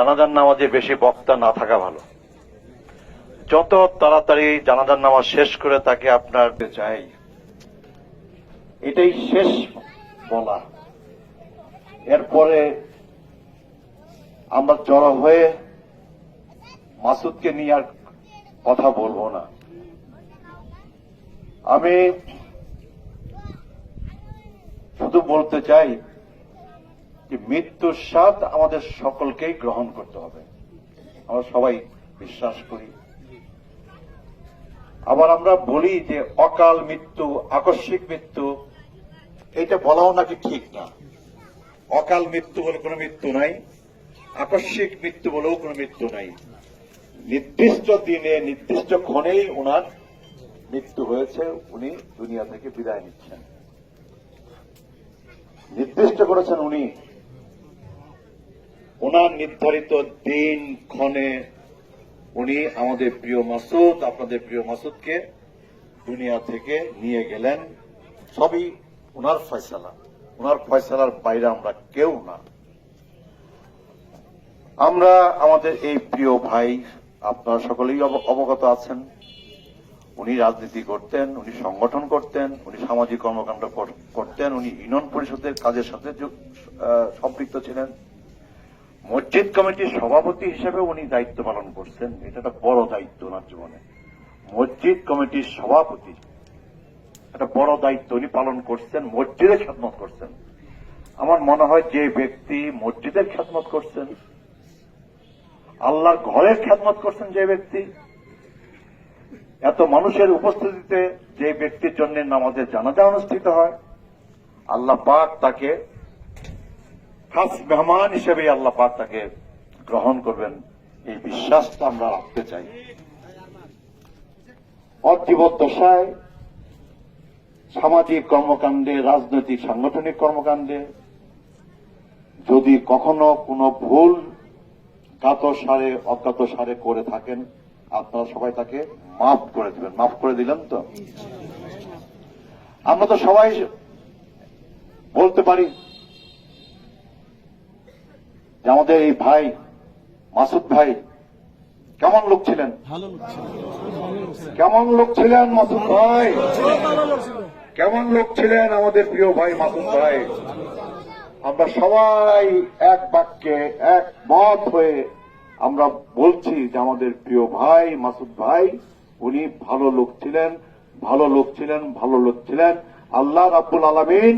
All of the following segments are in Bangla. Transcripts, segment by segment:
জানাজার নামাজে বেশি বক্তা না থাকা ভালো। যত তাড়াতাড়ি জানাজার নামাজ শেষ করে তাকে আপনার চাই এটাই শেষ বলা। এরপরে আমরা জড়ো হয়ে মাসুদকে নিয়ে আর কথা বলব না। আমি শুধু বলতে চাই যে মৃত্যুর স্বাদ আমাদের সকলকেই গ্রহণ করতে হবে। আমরা সবাই বিশ্বাস করি। আবার আমরা বলি যে অকাল মৃত্যু, আকস্মিক মৃত্যু, এটা বলাও নাকি ঠিক না? অকাল মৃত্যু বলে কোনো মৃত্যু নাই, আকস্মিক মৃত্যু বলেও কোনো মৃত্যু নাই। নির্দিষ্ট দিনে, নির্দিষ্ট ক্ষণেই ওনার মৃত্যু হয়েছে, উনি দুনিয়া থেকে বিদায় নিচ্ছেন। নির্দিষ্ট করেছেন উনি ওনার নির্ধারিত দিন, ক্ষণে উনি আমাদের প্রিয় মাসুদ, আপনাদের প্রিয় মাসুদকে দুনিয়া থেকে নিয়ে গেলেন। সবই ওনার ফয়সালা। ওনার ফয়সালার বাইরে আমরা কেউ না। আমরা আমাদের এই প্রিয় ভাই, আপনারা সকলেই অব- অবগত আছেন। উনি রাজনীতি করতেন, উনি সংগঠন করতেন, উনি সামাজিক কর্মকাণ্ড কর- করতেন, উনি ইউনিয়ন পরিষদের কাজের সাথে সম্পৃক্ত ছিলেন। মসজিদ কমিটির সভাপতি হিসেবে উনি দায়িত্ব পালন করছেন। এটা একটা বড় দায়িত্ব ওনার জীবনে। মসজিদ কমিটির সভাপতি, একটা বড় দায়িত্ব উনি পালন করছেন মসজিদের খেদমত করছেন। আমার মনে হয় যে ব্যক্তি মসজিদের খেদমত করছেন, আল্লাহর ঘরের খেদমত করছেন যে ব্যক্তি, এত মানুষের উপস্থিতিতে যে ব্যক্তির জন্য নামাজের জানাজা অনুষ্ঠিত হয়, আল্লাহ পাক তাকে খাস মেহমান হিসেবে আল্লাহ পাক তাকে গ্রহণ করবেন। এই বিশ্বাসটা আমরা রাখতে চাই। অজীবদ্দশায় সামাজিক কর্মকাণ্ডে, রাজনৈতিক, সাংগঠনিক কর্মকাণ্ডে যদি কখনো কোনো ভুল কাত সারে অজ্ঞাত সারে করে থাকেন, আপনারা সবাই তাকে মাফ করে দিবেন। মাফ করে দিলেন তো? আমরা তো সবাই বলতে পারি যে আমাদের এই ভাই মাসুদ ভাই কেমন লোক ছিলেন? কেমন লোক ছিলেন মাসুদ ভাই? কেমন লোক ছিলেন আমাদের প্রিয় ভাই মাসুদ ভাই? আমরা সবাই এক বাক্যে এক মত হয়ে আমরা বলছি যে আমাদের প্রিয় ভাই মাসুদ ভাই উনি ভালো লোক ছিলেন ভালো লোক ছিলেন ভালো লোক ছিলেন। আল্লাহ রাব্বুল আলামিন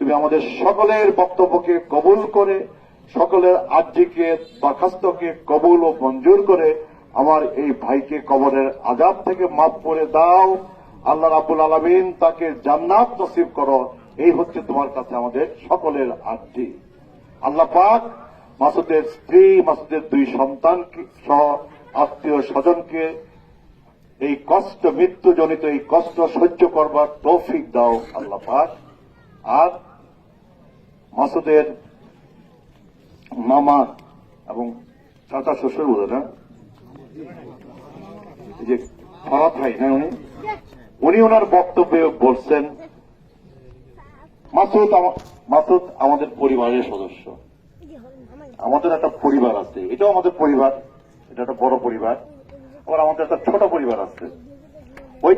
তুমি আমাদের সকলের বক্তব্যকে কবুল করে সকলের আর্জিকে, দরখাস্তকে কবুল ও মঞ্জুর করে আমার এই ভাইকে কবরের আজাব থেকে মাফ করে দাও। আল্লাহ রাবুল আলমিন তাকে জান্নাত নসিব করো। এই হচ্ছে তোমার কাছে আমাদের সকলের আর্জি। আল্লাহ পাক মাসুদের স্ত্রী, মাসুদের দুই সন্তান সহ আত্মীয় স্বজনকে এই কষ্ট, মৃত্যুজনিত এই কষ্ট সহ্য করবার তৌফিক দাও আল্লাহ পাক। আর মাসুদের মামা এবং চাচা শ্বশুর বোধ যে ভাই হ্যাঁ উনি? উনি ওনার বক্তব্যে বলছেন, মাসুদ মাসুদ আমাদের পরিবারের সদস্য। আমাদের একটা পরিবার আছে। এটাও আমাদের পরিবার, এটা একটা বড় পরিবার। আবার আমাদের একটা ছোট পরিবার আছে। ওই